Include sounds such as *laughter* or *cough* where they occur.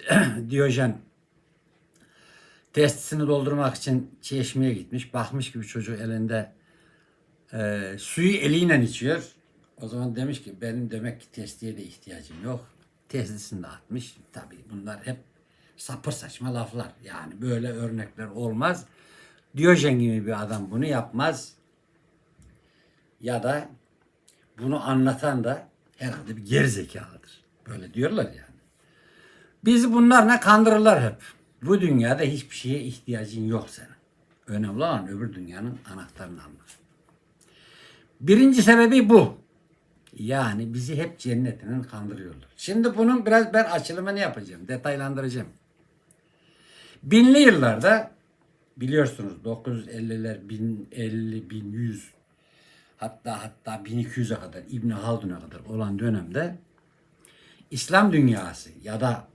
*clears throat* Diyojen testisini doldurmak için çeşmeye gitmiş. Bakmış ki bir çocuk elinde e, suyu eliyle içiyor. O zaman demiş ki benim demek ki testiye de ihtiyacım yok. Testisini de atmış. Tabii bunlar hep sapır saçma laflar. Yani böyle örnekler olmaz. Diyojen gibi bir adam bunu yapmaz. Ya da bunu anlatan da herhalde bir gerizekalıdır. Böyle diyorlar yani. Bizi bunlarla kandırırlar hep. Bu dünyada hiçbir şeye ihtiyacın yok senin. Önemli olan öbür dünyanın anahtarını almak. Birinci sebebi bu. Yani bizi hep cennetinin kandırıyorlar. Şimdi bunun biraz ben açılımını yapacağım, detaylandıracağım. Binli yıllarda biliyorsunuz 950'ler, 1050, 1100 hatta hatta 1200'e kadar İbn Haldun'a kadar olan dönemde İslam dünyası ya da